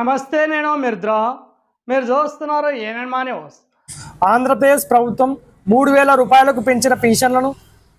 నమస్తే నేను మిర్ద్ర. మీరు చూస్తున్నారు ఏనమా న్యూస్ ఆంధ్రప్రదేశ్ ప్రభుత్వం మూడు వేల రూపాయలకు పెంచిన పెన్షన్లను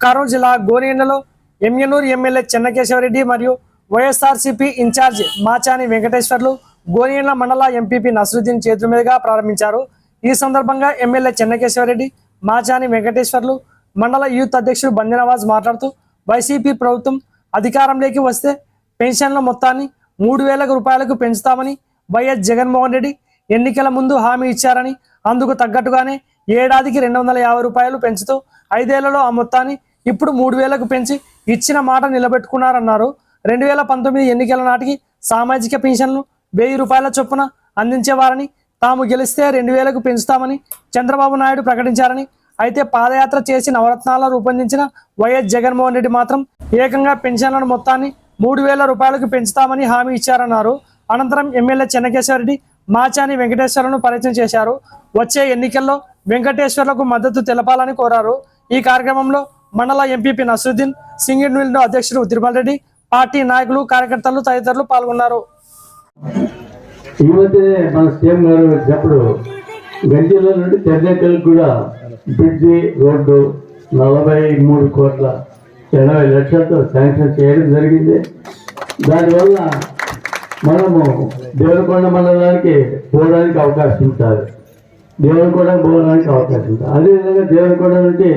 కరూరు జిల్లా గోనేండ్లలో ఎమ్మెనూరు ఎమ్మెల్యే చెన్నకేశవరెడ్డి మరియు వైఎస్ఆర్సీపీ ఇన్ఛార్జ్ మాచాని వెంకటేశ్వర్లు గోనేండ్ల మండల ఎంపీపీ నసరుద్దీన్ చేతుల మీదుగా ప్రారంభించారు. ఈ సందర్భంగా ఎమ్మెల్యే చెన్నకేశవరెడ్డి మాచాని వెంకటేశ్వర్లు మండల యూత్ అధ్యక్షుడు బందనవాజ్ మాట్లాడుతూ వైసీపీ ప్రభుత్వం అధికారంలోకి వస్తే పెన్షన్ల మొత్తాన్ని మూడు వేల రూపాయలకు పెంచుతామని వైఎస్ జగన్మోహన్ రెడ్డి ఎన్నికల ముందు హామీ ఇచ్చారని అందుకు తగ్గట్టుగానే ఏడాదికి రెండు వందల యాభై రూపాయలు పెంచుతూ ఐదేళ్ళలో ఆ మొత్తాన్ని ఇప్పుడు మూడు వేలకు పెంచి ఇచ్చిన మాట నిలబెట్టుకున్నారన్నారు. రెండు వేల పంతొమ్మిది ఎన్నికల నాటికి సామాజిక పెన్షన్లు వెయ్యి రూపాయల చొప్పున అందించేవారని తాము గెలిస్తే రెండు వేలకు పెంచుతామని చంద్రబాబు నాయుడు ప్రకటించారని అయితే పాదయాత్ర చేసి నవరత్నాల రూపొందించిన వైఎస్ జగన్మోహన్ రెడ్డి మాత్రం ఏకంగా పెన్షన్లను మొత్తాన్ని మూడు వేల రూపాయలకు పెంచుతామని హామీ ఇచ్చారన్నారు. అనంతరం ఎమ్మెల్యే చెన్నకేశ్వరరెడ్డి మాచాని వెంకటేశ్వర్లను పరిచయం చేశారు. వచ్చే ఎన్నికల్లో వెంకటేశ్వర్లకు మద్దతు తెలపాలని కోరారు. ఈ కార్యక్రమంలో మండల ఎంపీపీ నసరుద్దీన్ సింగిల్ అధ్యక్షుడు తిరుమల రెడ్డి పార్టీ నాయకులు కార్యకర్తలు తదితరులు పాల్గొన్నారు. ఈ మన సీఎం గారు గంజల నుండి కూడా బ్రిడ్జి రోడ్డు నలభై మూడు కోట్ల ఎనభై లక్షలతో శాంక్షన్ చేయడం జరిగింది. దానివల్ల మనము దేవరకొండ మండలానికి పోవడానికి అవకాశం ఉంటుంది దేవరకొండ పోవడానికి అవకాశం ఉంటుంది అదేవిధంగా దేవరకొండ నుండి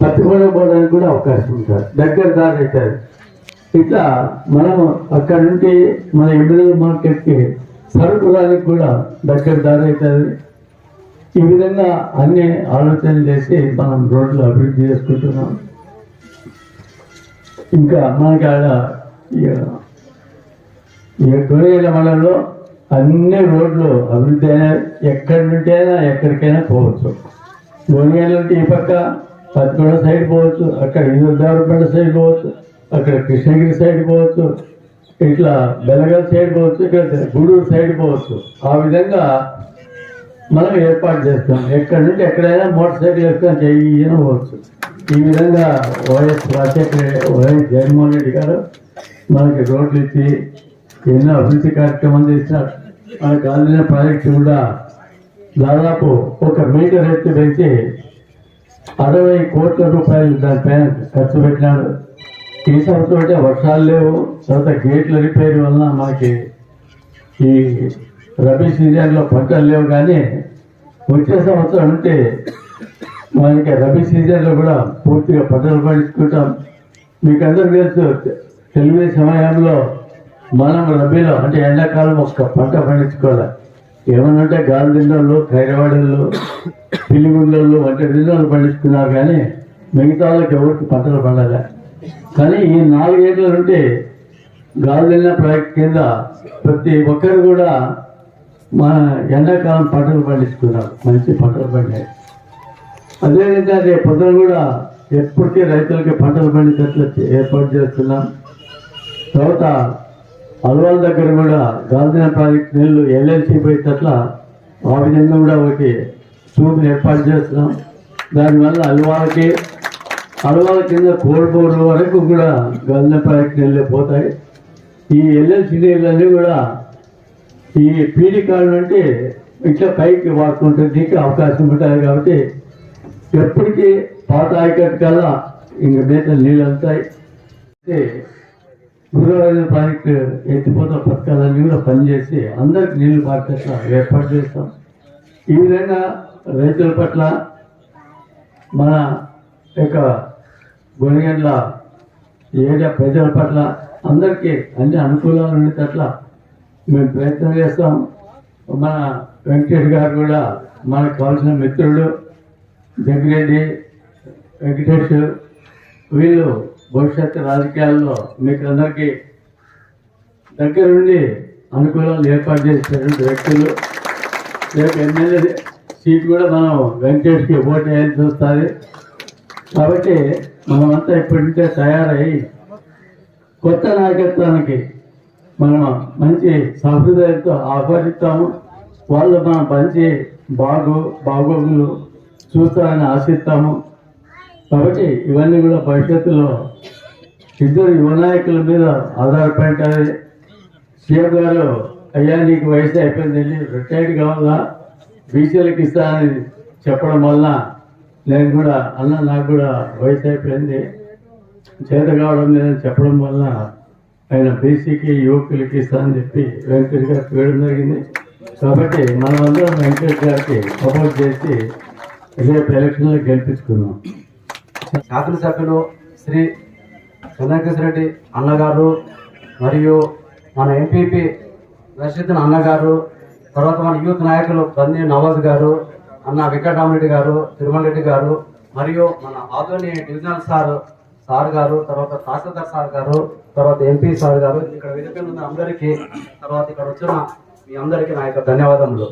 పత్తికొండ పోవడానికి కూడా అవకాశం ఉంటుంది దగ్గర దారి అవుతుంది ఇట్లా మనము అక్కడ నుండి మన ఎమ్మెల్యే మార్కెట్కి సరుకులానికి కూడా దగ్గర దారి అవుతుంది ఈ విధంగా అన్ని ఆలోచనలు చేసి మనం రోడ్లు అభివృద్ధి చేసుకుంటున్నాం. ఇంకా మనకి ఆడ ఈ- మండలంలో అన్ని రోడ్లు అభివృద్ధి అయినా ఎక్కడి నుండి అయినా ఎక్కడికైనా పోవచ్చు. గొర్రెల ఈ పక్క పత్తికొండ సైడ్ పోవచ్చు అక్కడ ఇంద్రదేవరపేట సైడ్ పోవచ్చు అక్కడ కృష్ణగిరి సైడ్ పోవచ్చు ఇట్లా బెలగల్ సైడ్ పోవచ్చు ఇక్కడ గూడూరు సైడ్ పోవచ్చు. ఆ విధంగా మనం ఏర్పాటు చేస్తాం. ఎక్కడి నుండి ఎక్కడైనా మోటార్ సైకిల్ వేసుకొని చెయ్యను పోవచ్చు. ఈ విధంగా వైఎస్ రాజశేఖర వైఎస్ జగన్మోహన్ రెడ్డి గారు మనకి రోడ్లు ఇచ్చి ఎన్నో అభివృద్ధి కార్యక్రమాలు చేశారు మన గాంధీ ప్రాజెక్టు కూడా దాదాపు ఒక మీటర్ ఎత్తు పెంచి అరవై కోట్ల రూపాయలు దానిపైన ఖర్చు పెట్టినాడు. ఈ సంవత్సరం అంటే వర్షాలు లేవు. తర్వాత గేట్ల రిపేర్ వలన మనకి ఈ రబీ సీజన్లో పంటలు లేవు కానీ వచ్చే సంవత్సరం ఉంటే మనకి రబీ సీజన్లో కూడా పూర్తిగా పంటలు పండించుకుంటాం. మీకు అందరికీ తెలుసు తెలుగు సమయంలో మనం రబీలో అంటే ఎండాకాలం ఒక్క పంట పండించుకోవాలి? ఏమన్నంటే గాలి దిండలు ఖైరవాడలు పిల్లిగుండలు వంటి దిండలు పండించుకున్నారు కానీ మిగతా వాళ్ళకి ఎవరికి పంటలు పండాలి? కానీ ఈ ఉంటే నుండి గాలిదిన్న ప్రాజెక్ట్ కింద ప్రతి ఒక్కరు కూడా మన ఎండాకాలం పంటలు పండించుకున్నారు మంచి పంటలు పండాయి అదేవిధంగా రేపు పొద్దున కూడా ఎప్పటికీ రైతులకి పంటలు పండించేట్లు ఏర్పాటు చేస్తున్నాం. తర్వాత అల్వాల్ దగ్గర కూడా గాలిదిన ప్రాజెక్ట్ నీళ్ళు ఎల్ఎల్సీ పోయేటట్ల ఆ విధంగా కూడా ఒకటి ట్యూబ్ని ఏర్పాటు చేస్తున్నాం. దానివల్ల అల్వాలకి అల్వాల కింద కోల్పోవడం వరకు కూడా గంధ ప్రాజెక్ట్ నీళ్ళు పోతాయి. ఈ ఎల్ఎల్సీ నీళ్ళన్నీ కూడా ఈ పీడి కాడ అంటే ఇట్లా పైకి వాడుకుంటే దీనికి అవకాశం ఉంటుంది కాబట్టి ఎప్పటికీ పాత ఆయకట్టు కల్లా ఇంక మీద నీళ్ళు వెళ్తాయి అయితే ప్రాజెక్టు ఎత్తిపోత పథకాలన్నీ కూడా పనిచేసి అందరికి నీళ్ళు పారేటట్లా ఏర్పాటు చేస్తాం. ఈ విధంగా రైతుల పట్ల మన యొక్క గొనిగండ్ల ఏరియా ప్రజల పట్ల అందరికీ అన్ని అనుకూలాలు ఉండేటట్ల మేము ప్రయత్నం చేస్తాం. మన వెంకటేష్ గారు కూడా మనకు కావాల్సిన మిత్రుడు జగ్గిరెడ్డి వెంకటేష్ వీళ్ళు భవిష్యత్తు రాజకీయాల్లో మీకు అందరికీ దగ్గర ఉండి అనుకూలాలు ఏర్పాటు చేసినటువంటి వ్యక్తులు. రేపు ఎమ్మెల్యే సీట్ కూడా మనం వెంకటేష్కి ఓటు వేయాల్సి వస్తుంది కాబట్టి మనమంతా ఇప్పుడంటే తయారై కొత్త నాయకత్వానికి మనం మంచి సహృదయంతో ఆహ్వానిస్తాము. వాళ్ళు మన మంచి బాగు బాగోగులు చూస్తారని ఆశిస్తాము. కాబట్టి ఇవన్నీ కూడా భవిష్యత్తులో ఇద్దరు యువ నాయకుల మీద ఆధారపడి సీఎం గారు అయ్యా నీకు వయసు అయిపోయింది రిటైర్డ్ కావాలా? బీసీలకు ఇస్తానని చెప్పడం వల్ల నేను కూడా అన్న నాకు కూడా వయసు అయిపోయింది. చేత కావడం లేదని చెప్పడం వల్ల ఆయన బీసీకి యువకులకి ఇస్తానని చెప్పి వెంకటేష్ గారికి వేయడం జరిగింది. కాబట్టి మనమందరం వెంకటేష్ గారికి సపోర్ట్ చేసి రేపు ఎలక్షన్లో గెలిపించుకున్నాం శాసనసభ్యులు శ్రీ చంద్రకేశ్వర రెడ్డి అన్నగారు మరియు మన ఎంపీపీ రషీద్దన్ అన్నగారు తర్వాత మన యూత్ నాయకులు బంది నవాజ్ గారు అన్న వెంకటరామరెడ్డి గారు తిరుమల రెడ్డి గారు మరియు మన ఆదోని డివిజనల్ సార్ సార్ గారు తర్వాత తహసీల్దార్ సార్ గారు తర్వాత ఎంపీ సార్ గారు ఇక్కడ వేదిక ఉన్న అందరికీ తర్వాత ఇక్కడ వచ్చిన మీ అందరికీ నా యొక్క ధన్యవాదములు.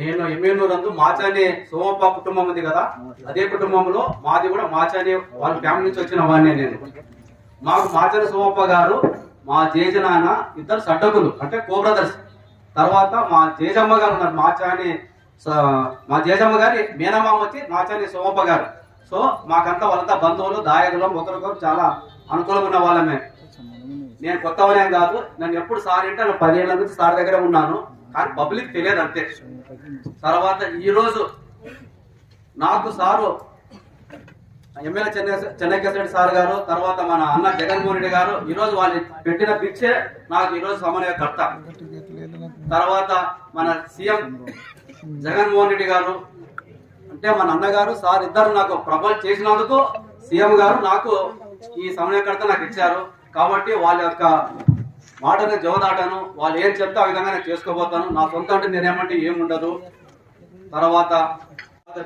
నేను ఎమ్మెల్యే అందు మాచాని సోమప్ప కుటుంబం ఉంది కదా అదే కుటుంబంలో మాది కూడా మాచాని వాళ్ళ ఫ్యామిలీ నుంచి వచ్చిన వాడినే నేను. మాకు మాచాని సోమప్ప గారు మా జేజ నాన్న ఇద్దరు సడ్డకులు అంటే కో బ్రదర్స్ తర్వాత మా జేజమ్మ గారు ఉన్నారు మాచాని మా జేజమ్మ గారి మీనమామ వచ్చి మాచాని సోమప్ప గారు. సో మాకంతా వాళ్ళంతా బంధువులు దాయకులం ఒకరికొకరు చాలా అనుకూలంగా ఉన్న వాళ్ళమే. నేను కొత్తవనేం కాదు నన్ను ఎప్పుడు సార్ అంటే నేను పదిహేళ్ళ నుంచి సార్ దగ్గర ఉన్నాను. కానీ పబ్లిక్ తెలియదు అంతే. తర్వాత ఈరోజు నాకు sir MLA Chennai Chennakeswareddy sir garu తర్వాత మన అన్న జగన్మోహన్ రెడ్డి గారు ఈరోజు వాళ్ళు పెట్టిన పిచ్చే నాకు ఈరోజు రోజు సమన్వయకర్త. తర్వాత మన సీఎం జగన్మోహన్ రెడ్డి గారు అంటే మన అన్నగారు సార్ ఇద్దరు నాకు ప్రపోజ్ చేసినందుకు సీఎం గారు నాకు ఈ సమన్వయకర్త నాకు ఇచ్చారు. కాబట్టి వాళ్ళ యొక్క మాటను జవదాటాను వాళ్ళు ఏం చెప్తే ఆ విధంగా నేను చేసుకోబోతాను. నా సొంత అంటే నేనేమంటే ఏముండదు. తర్వాత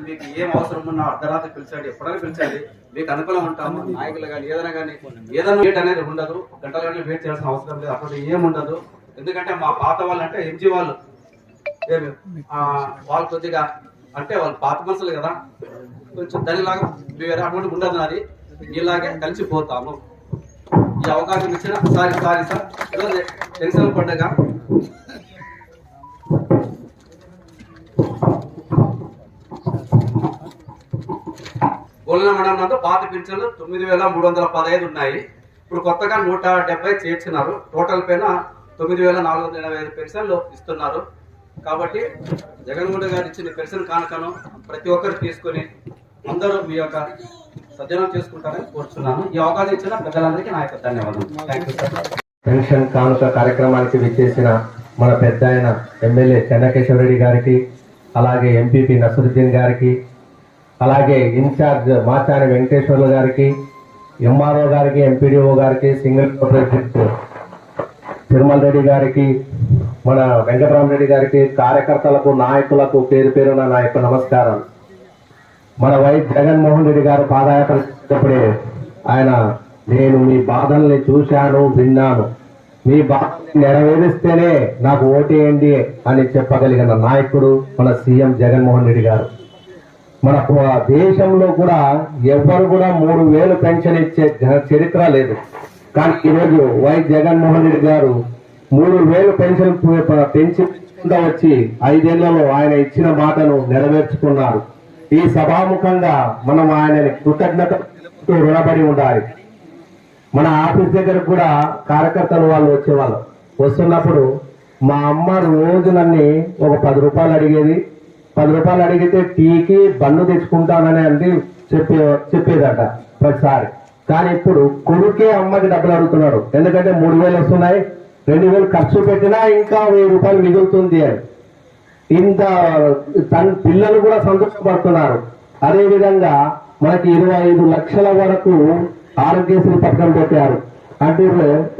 మీకు ఏం అవసరం ఉన్నా అర్ధరాత్రి పిలిచండి ఎప్పుడైనా పిలిచండి. మీకు అనుకూలం ఉంటాము నాయకులు కానీ ఏదైనా కానీ ఏదైనా వెయిట్ అనేది ఉండదు. గంటల గంటలు వెయిట్ చేయాల్సిన అవసరం లేదు అటువంటి ఏముండదు. ఎందుకంటే మా పాత వాళ్ళు అంటే ఎంజీ వాళ్ళు. ఏమి? వాళ్ళు కొద్దిగా అంటే వాళ్ళు పాత మనుషులు కదా. కొంచెం దానిలాగా వేరే అటువంటి ఉండదు నాది. ఇలాగే కలిసిపోతాము. ఈ అవకాశం ఇచ్చిన సారీ సారీ సార్. ఈరోజు టెన్షన్ పండుగ గోల్న మండలం నందు పాత పింఛన్లు తొమ్మిది వేల మూడు వందల పదహైదు ఉన్నాయి. ఇప్పుడు కొత్తగా నూట డెబ్బై చేర్చినారు. టోటల్ పైన తొమ్మిది వేల నాలుగు వందల ఎనభై ఐదు పెన్షన్లు ఇస్తున్నారు. కాబట్టి జగన్మోహన్ గారు ఇచ్చిన పెన్షన్ కానుకను ప్రతి ఒక్కరు తీసుకొని అందరూ మీ యొక్క సద్వినియోగం చేసుకుంటారని కోరుతున్నాను ఈ అవకాశం ఇచ్చిన పెద్దలందరికీ నా యొక్క ధన్యవాదాలు పెన్షన్ కానుక కార్యక్రమానికి విచ్చేసిన మన పెద్ద ఆయన ఎమ్మెల్యే చెన్నకేశ్వరరెడ్డి గారికి అలాగే ఎంపీపీ నసరుద్దీన్ గారికి అలాగే ఇన్ఛార్జ్ మాచాని వెంకటేశ్వర్లు గారికి ఎంఆర్ఓ గారికి ఎంపీడీఓ గారికి సింగిల్ ప్రెసిడెంట్ తిరుమల రెడ్డి గారికి మన వెంకటరామరెడ్డి గారికి కార్యకర్తలకు నాయకులకు పేరు పేరున నా యొక్క నమస్కారం మన వై జగన్మోహన్ రెడ్డి గారు పాదయాత్ర చేసేటప్పుడే ఆయన నేను మీ బాధల్ని చూశాను విన్నాను. మీ బాధల్ని నెరవేరిస్తేనే నాకు ఓటేయండి అని చెప్పగలిగిన నాయకుడు మన సీఎం జగన్మోహన్ రెడ్డి గారు. మన దేశంలో కూడా ఎవ్వరు కూడా మూడు వేలు పెన్షన్ ఇచ్చే చరిత్ర లేదు. కానీ ఈరోజు వై జగన్మోహన్ రెడ్డి గారు మూడు వేలు పెన్షన్ పు- పెంచి వచ్చి ఐదేళ్ళలో ఆయన ఇచ్చిన మాటను నెరవేర్చుకున్నారు. ఈ సభాముఖంగా మనం ఆయనని కృతజ్ఞత రుణపడి ఉండాలి. మన ఆఫీస్ దగ్గర కూడా కార్యకర్తలు వాళ్ళు వచ్చేవాళ్ళు. వస్తున్నప్పుడు మా అమ్మ రోజు నన్ను ఒక పది రూపాయలు అడిగేది. పది రూపాయలు అడిగితే టీకి బన్ను తెచ్చుకుంటానని అంటే చెప్పే చెప్పేదట ప్రతిసారి. కానీ ఇప్పుడు కొడుకే అమ్మకి డబ్బులు అడుగుతున్నాడు. ఎందుకంటే మూడు వేలు వస్తున్నాయి. రెండు వేలు ఖర్చు పెట్టినా ఇంకా వెయ్యి రూపాయలు మిగులుతుంది అని. ఇంత తన పిల్లలు కూడా సంతోషపడుతున్నారు. అదేవిధంగా మనకి ఇరవై ఐదు లక్షల వరకు ఆరోగ్యశ్రీ పథకం పెట్టారు. అంటే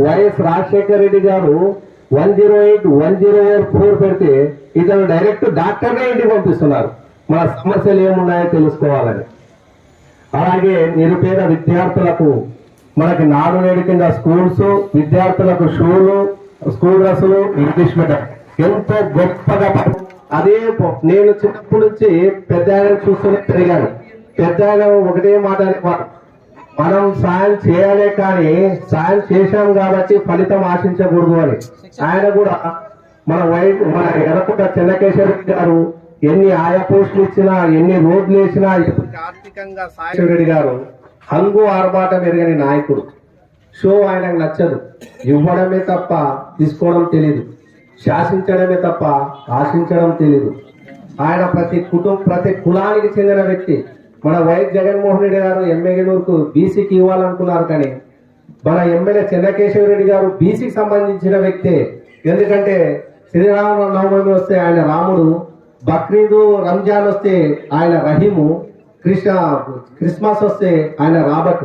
YS Rajasekhara Reddy garu one zero eight one zero four పెడితే ఇతను డైరెక్ట్ డాక్టర్నే ఇంటికి పంపిస్తున్నారు. మన సమస్యలు ఏమున్నాయో తెలుసుకోవాలని. అలాగే నిరుపేద విద్యార్థులకు మనకి నాడు నేడు కింద స్కూల్స్ విద్యార్థులకు షూలు స్కూల్ డ్రెస్సులు ఇంగ్లీష్ మీడియం. ఎంతో గొప్పగా అదే నేను చిన్నప్పటి నుంచి పెద్ద ఆయన చూస్తూనే పెరిగాను. పెద్ద ఆయన ఒకటే మాట మనం సాయం చేయాలే కానీ సాయం చేశాం కాబట్టి ఫలితం ఆశించకూడదు అని. ఆయన కూడా మన వైఫ్ మన ఎడపుట చెన్నకేశ్వర గారు ఎన్ని ఆయా పోస్టులు ఇచ్చినా ఎన్ని రోడ్లు వేసినా ఆర్థికంగా సాయి గారు హంగు ఆర్భాటం ఎరగని నాయకుడు. షో ఆయనకు నచ్చదు. ఇవ్వడమే తప్ప తీసుకోవడం తెలియదు శాసించడమే తప్ప ఆశించడం తెలియదు ఆయన ప్రతి కుటుంబ ప్రతి కులానికి చెందిన వ్యక్తి. మన వైఎస్ జగన్మోహన్ రెడ్డి గారు ఎమ్మెగనూరుకు బీసీకి ఇవ్వాలనుకున్నారు కానీ మన ఎమ్మెల్యే చంద్రకేశ్వర రెడ్డి గారు బీసీకి సంబంధించిన వ్యక్తే. ఎందుకంటే శ్రీరామ నవమి వస్తే ఆయన రాముడు బక్రీదు రంజాన్ వస్తే ఆయన రహీము కృష్ణ క్రిస్మస్ వస్తే ఆయన రాబర్ట్.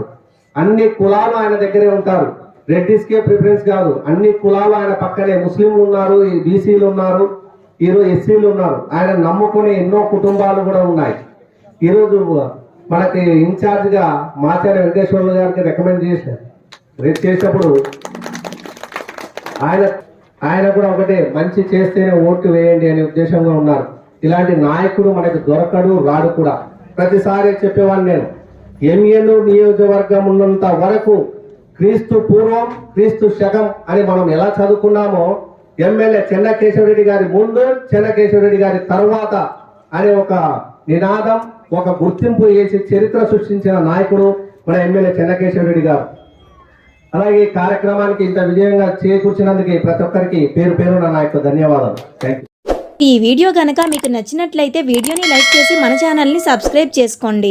అన్ని కులాలు ఆయన దగ్గరే ఉంటారు. రెడ్డిస్కే ప్రిఫరెన్స్ కాదు. అన్ని కులాలు ఆయన పక్కనే ముస్లింలు ఉన్నారు ఈ బీసీలు ఉన్నారు ఈరోజు ఎస్సీలు ఉన్నారు. ఆయన నమ్ముకునే ఎన్నో కుటుంబాలు కూడా ఉన్నాయి. ఈరోజు మనకి ఇన్ఛార్జ్గా మాచార్య వెంకటేశ్వర్లు గారికి రికమెండ్ చేశారు రేపు చేసినప్పుడు ఆయన ఆయన కూడా ఒకటే మంచి చేస్తేనే ఓటు వేయండి అనే ఉద్దేశంగా ఉన్నారు. ఇలాంటి నాయకుడు మనకు దొరకడు రాడు కూడా. ప్రతిసారి చెప్పేవాడిని నేను ఎంఎన్ నియోజకవర్గం ఉన్నంత వరకు క్రీస్తు పూర్వం క్రీస్తు శకం అని మనం ఎలా చదువుకున్నామో ఎమ్మెల్యే చెన్నకేశవరెడ్డి గారి ముందు చెన్నకేశవరెడ్డి గారి తర్వాత అనే ఒక నినాదం ఒక గుర్తింపు వేసి చరిత్ర సృష్టించిన నాయకుడు మన ఎమ్మెల్యే చెన్నకేశవరెడ్డి గారు. అలాగే ఈ కార్యక్రమానికి ఇంత విజయంగా చేకూర్చినందుకు ప్రతి ఒక్కరికి పేరు పేరున నా యొక్క ధన్యవాదాలు. థ్యాంక్ ఈ వీడియో కనుక మీకు నచ్చినట్లయితే వీడియోని లైక్ చేసి మన ఛానల్ని సబ్స్క్రైబ్ చేసుకోండి.